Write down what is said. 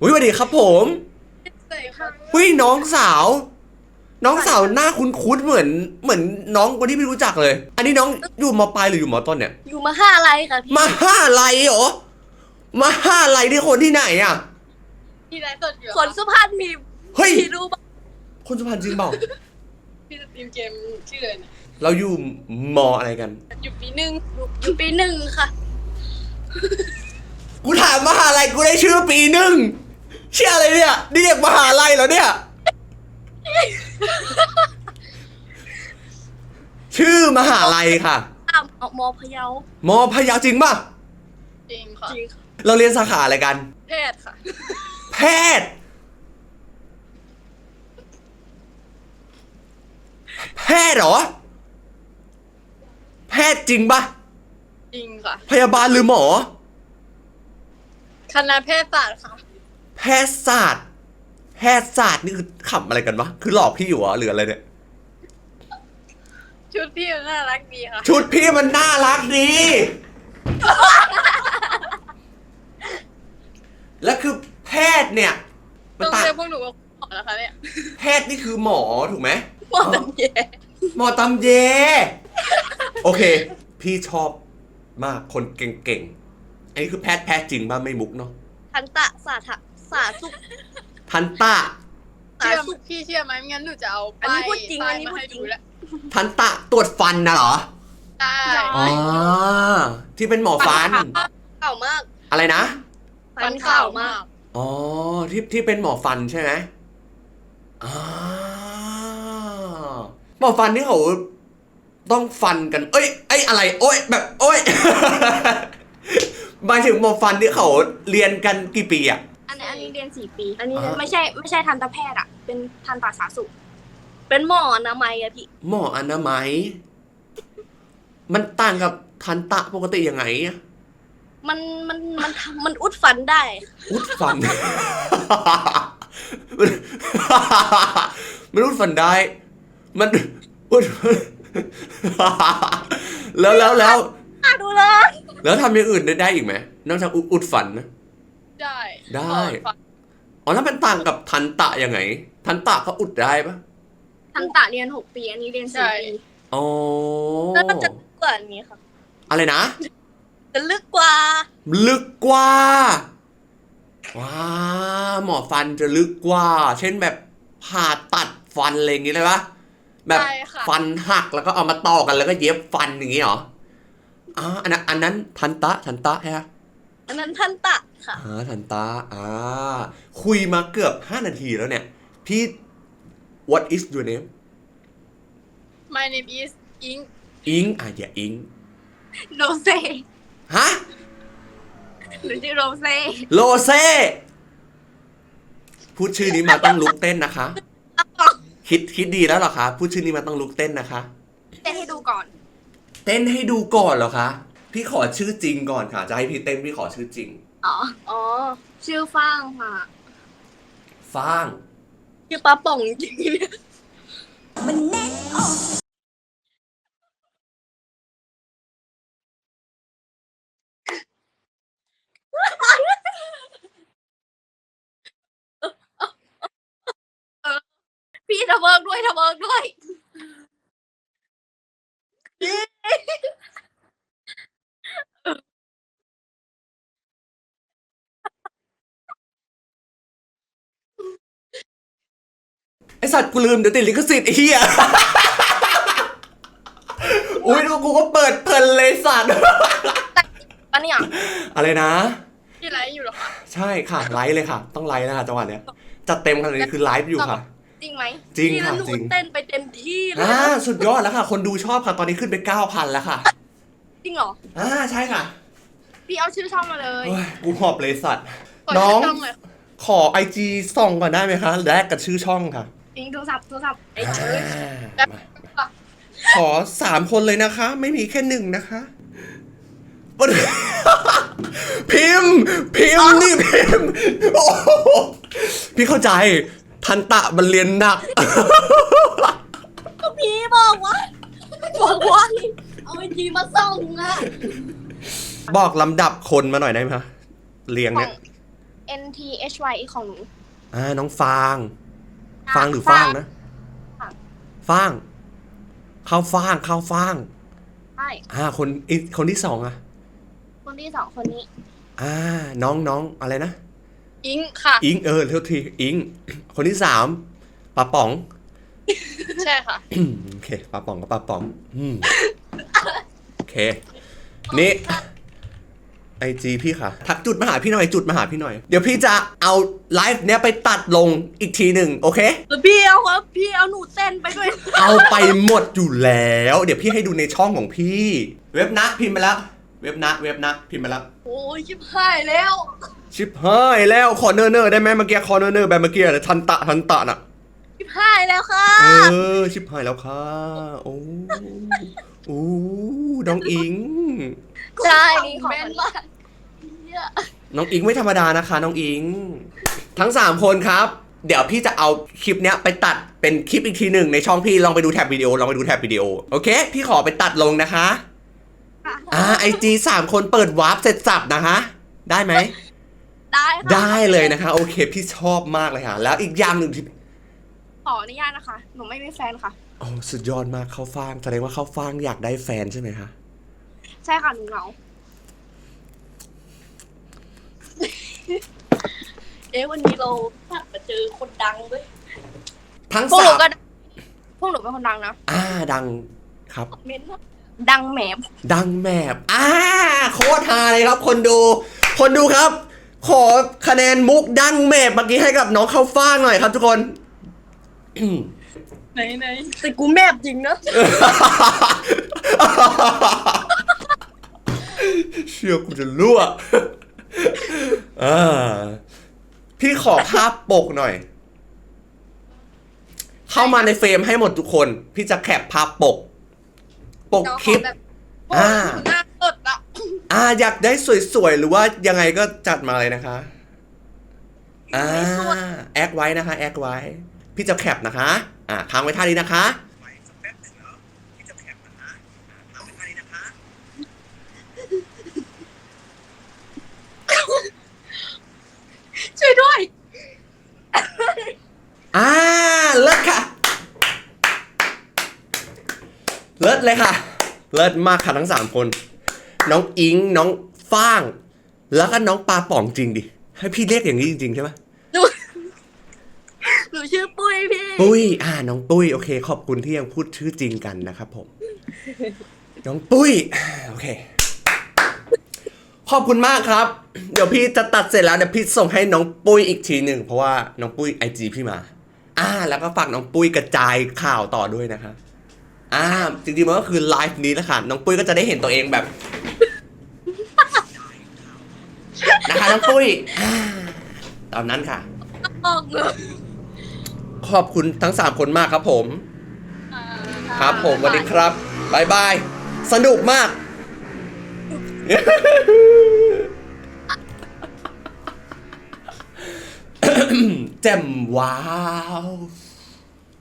อุ้ยสวัสดีครับผมใส่ค่ะอุ้ยน้องสาว น้องสาวหน้าคุ้นๆเหมือนเหมือนน้องคนที่ไม่รู้จักเลย อันนี้น้องอยู่มปลายหรืออยู่มต้นเนี่ย อยู่มาห้าไรค่ะพี่มาห้าไรเหรอมาห้าไรที่คนที่ไหนอะพี่ไลฟ์สดอยู่เหรอคนสุพรรณมีเฮ้ยพี่รู้ปะคนสุพรรณจริงเปล่าพี่สตรีมเกมชื่ออะไรนะเราอยู่มอะไรกัน อยู่ปีหนึ่งอยู่ปีหนึ่งค่ะ กูถามมหาลัยกูได้ชื่อปีหนึ่ง เชื่ออะไรเนี่ย นี่เด็กมหาลัยเหรอเนี่ย ชื่อมหาลัยค่ะอ้ามเอามอพะเยามพะเยาจริงป่ะ จริงค่ะจริงค่ะเราเรียนสาขาอะไรกัน แพทย์ค่ะ แพทย์ แพทย์เหรอ แพทย์จริงป่ะ จริงค่ะ พยาบาลหรือหมอ คณะแพทยศาสตร์ค่ะ แพทยศาสตร์แพทยศาสตร์นี่คือขำอะไรกันวะ คือหลอกพี่อยู่เหรอหรืออะไรเนี่ย ชุดพี่น่ารักดีค่ะ ชุดพี่มันน่ารักดี แล้วคือแพทย์เนี่ย มันต้องต่างเรียกพวกหนูว่าหมอนะคะเนี่ยแพทย์นี่คือหมอถูกไหม หมอตันแย่หมอตำเย โอเค พี่ชอบมากคนเก่งๆ อันนี้คือแพทย์แพทย์จริงป่ะไม่มุกเนาะ ทันตะสาธะ สาสุขทันตะสาเชื่อสุขพี่เชื่อไหมไม่งั้นหนูจะเอาอันนี้ป้ายพูดจริงป้ายอันนี้มาพูดให้จริดูงแล้วทันตะตรวจฟันนะเหรอ ใช่อ๋อ ที่เป็นหมอฟัน เก่ามากอะไรนะ ฟันข่าวมากอ๋อ ที่ที่เป็นหมอฟันใช่ไหมอ่าหมอฟันที่เขาต้องฟันกัน เอ้ยไอ้ย อะไร โอ้ย แบบ โอ้ย หมายถึงหมอฟันที่เขาเรียนกันกี่ปีอะอั นนี้อันนี้เรียนสี่ปี อันนี้อ่า ไม่ใช่ไม่ใช่ทันตแพทย์อะเป็นทันตสาสุข เป็นหมออนามัยอะพี่ หมออนามัย มันต่างกับทันตะปกติยังไงอะมันมันมันทำมันอุดฟันได้ อุดฟัน มันอุดฟันได้ มันอุด แล้วแล้วแล้ว อะดูเลย แล้วทำอย่างอื่นได้ได้อีกไหมนอกจากอุดอุดฟันนะ ได้ได้ถอนฟันอ๋อแล้วมันต่างกับทันตะยังไง ทันตะก็อุดได้ปะทันตะเรียนหกปี อันนี้เรียนสี่ปีอ๋อแล้วมันจะลึกกว่านี้ค่ะ อะไรนะ จะลึกกว่า ลึกกว่า ว้าหมอฟันจะลึกกว่า เช่นแบบผ่าตัดฟันอะไรอย่างงี้เลยปะแบบใช่ค่ะฟันหักแล้วก็เอามาต่อกันแล้วก็เย็บฟันอย่างงี้เหรออ่าอันนั้นอันนั้นทันตะทันตะใช่ไหม อันนั้นทันตะค่ะ อ่าทันตะอ่าคุยมาเกือบ 5 นาทีแล้วเนี่ย พี่ what is your name My name is อิงอิงอะอย่าอิงโรเซ่ฮะ หรือชื่อโรเซ่โลเซ่พูดชื่อนี้มาต้องลุกเต้นนะคะ คิดคิดดีแล้วเหรอคะ พูดชื่อนี้มาต้องลุกเต้นนะคะ เต้นให้ดูก่อน เต้นให้ดูก่อนเหรอคะ พี่ขอชื่อจริงก่อนค่ะ จะให้พี่เต้นพี่ขอชื่อจริง อ๋อ อ๋อ ชื่อฟ้างค่ะ ฟ้าง ชื่อปลาป่องจริงพี่ทะเบิร์กด้วยทะเบิร์กด้วย ไอสัตว์กูลืมเดี๋ยวติดลิขสิทธิ์ไอ้เหี้ยอุ้ยแล้วกูก็เปิดเพลินเลยสัตว์ อันเนี้ยอะไรนะที่ไลฟ์อยู่เหรอคะใช่ค่ะไลฟ์เลยค่ะ ต้องไลฟ์นะคะจังหวะเนี้ยจัดเต็มขนาดนี้คือไลฟ์อยู่ค่ะ จริงไหมจริงพี่แล้วค่ะหนูจริง เต้นไปเต็มที่เลยอ่านะสุดยอดแล้วค่ะ คนดูชอบค่ะ ตอนนี้ขึ้นไป 9,000 แล้วค่ะจริงเหรออ่าใช่ค่ะพี่เอาชื่อช่องมาเลยโอ้ยกูหอบเลยสัตว์ กดน้องช่องเลยขอไอจีส่องก่อนได้ไหมคะแลกกับชื่อช่องค่ะ จริงโทรศัพท์โทรศัพท์ไอ้อ่าเอ้ยมาขอสามคนเลยนะคะ ไม่มีแค่หนึ่งนะคะพิมพ์ พิมพ์นี่พิมพ์โอ้โหพี่เข้าใจ ทันตะมันเรียนหนัก ก็พี่บอกว่าบอกว่าเอาไอจีมาส่องอะบอกลำดับคนมาหน่อยได้ไหมคะเรียงเนี่ย N T H Y ของหนู อ่าน้องฟางอะ ฟางหรือฟาฟางงนะฟางฟางข้าวฟางข้าวฟางใช่อ่า คนอีกคนที่สองอะคนที่สองคนนี้ อ่า น้องน้องอะไรนะอิงค่ะ อิงเออเท่าทีอิงคนที่สามปลาป๋อง ใช่ค่ะ โอเคปลาป๋องกับปลาป๋องอืมโอเค นี่ ไอจีพี่ค่ะ ทักจุดมาหาพี่หน่อยจุดมาหาพี่หน่อย เดี๋ยวพี่จะเอาไลฟ์เนี้ยไปตัดลงอีกทีหนึ่งโอเคพี่เอาครับพี่เอาหนูเต้นไปด้วย เอาไปหมดอยู่แล้ว เดี๋ยวพี่ให้ดูในช่องของพี่ เว็บนะพิมพ์ไปแล้ว เว็บนะเว็บนะพิมพ์ไปแล้ว โอ้ยชิบหายแล้ว ชิบหายแล้วขอเนอร์เนอร์ได้ไหมเมื่อกี้ขอเนอร์เนอร์แบบเมื่อกี้อะทันตะทันตะน่ะ ชิบหายแล้วค่ะเออชิบหายแล้วค่ะ โอ้โอ้น้องอิง ใช่นี่ของแม่คนนนี้มากเหี้ยน้องอิงไม่ธรรมดานะคะ น้องอิง ทั้ง 3 คนครับ เดี๋ยวพี่จะเอาคลิปเนี้ยไปตัดเป็นคลิปอีกทีหนึ่งในช่องพี่ลองไปดูแท็บวิดีโอลองไปดูแท็บวิดีโอโอเค พี่ขอไปตัดลงนะคะค่ะอ่าไอจีสามคนเปิดวาร์ปเสร็จสับนะคะ ได้ไหม ได้ค่ะได้เลยนะคะ โอเค พี่ชอบมากเลยค่ะ แล้วอีกอย่างหนึ่งที่ ขออนุญาตนะคะ หนูไม่มีแฟนค่ะ โอ้สุดยอดมากเข้าฟางแสดงว่าเข้าฟางอยากได้แฟนใช่ไหมคะ ใช่ค่ะหนูเหงาเอ๊ะวันนี้เราตัดมาเจอคนดังด้วยทั้งพวกหสานูมก็พวกหนูเป็นคนดังนะอ่าดังครับ เม้นต์ว่าดังแหมบดังแมบอ่าโคตรฮาเลยครับ คนดู คนดูครับ ขอคะแนนมุกดังแมบเมื่อกี้ให้กับน้องเข้าฟ้างหน่อยครับทุกคน ไหนไหนแต่กูแมบจริงนะ เชื่อกูจะรั่วอ่าพี่ขอภาพปกหน่อย เข้ามาในเฟรมให้หมดทุกคน พี่จะแคปภาพปก ปกน้องคลิปขอแบบอ่า หน้าสดอะอ่าอยากได้สวยๆ หรือว่ายังไงก็จัดมาเลยนะคะ อ่า แอคไว้นะคะ แอคไว้ พี่จะแคปนะคะ อ่าค้างไว้ท่านี้นะคะ ช่วยด้วย อ่าเลิศค่ะ เลิศเลยค่ะ เลิศมากค่ะทั้งสามคน น้องอิงน้องฟ้าง แล้วก็น้องปลาป่องจริงดิ ให้พี่เรียกอย่างนี้จริงๆใช่ไหมหนูหนูชื่อปุ้ยพี่ ปุ้ย อ่า น้องปุ้ย โอเค ขอบคุณที่ยังพูดชื่อจริงกันนะครับผม น้องปุ้ย โอเค ขอบคุณมากครับ เดี๋ยวพี่จะตัดเสร็จแล้วเดี๋ยวพี่ส่งให้น้องปุ้ยอีกทีหนึ่งเพราะว่าน้องปุ้ยไอจีพี่มา อ่า แล้วก็ฝากน้องปุ้ยกระจายข่าวต่อด้วยนะคะอ่าจริงๆมันก็คือไลฟ์นี้แหละค่ะน้องปุ้ยก็จะได้เห็นตัวเองแบบ นะคะน้องปุ้ยอ่าตามนั้นค่ะ ออกเลยขอบคุณทั้งสามคนมากครับผม ครับผมสวัสดีครับบายบาย สนุกมาก แจ่มว้าว